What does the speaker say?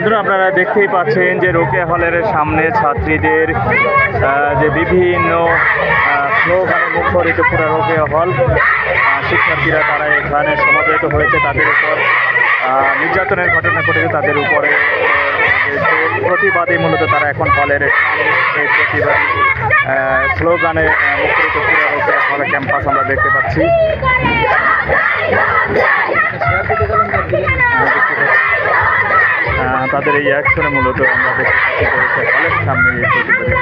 বন্ধুরা, আপনারা দেখতেই পাচ্ছেন যে রোকেয়া হলের সামনে ছাত্রীদের যে বিভিন্ন স্লোগানে মুখরিত পুরো রোকেয়া হল শিক্ষার্থীরা তারা এখানে সমাবেত হয়েছে তাদের উপর। নির্যাতনের ঘটনা ঘটেছে তাদের উপরে। প্রতিবাদী মূলত তারা এখন হলের প্রতিবাদী স্লোগানে মুখরিত পুরো রোকেয়া হলের ক্যাম্পাস আমরা দেখতে পাচ্ছি। তাদের এই অ্যাকশনে মূলত আমরা দেখতে পাচ্ছি সামনে এই প্রতিবাদী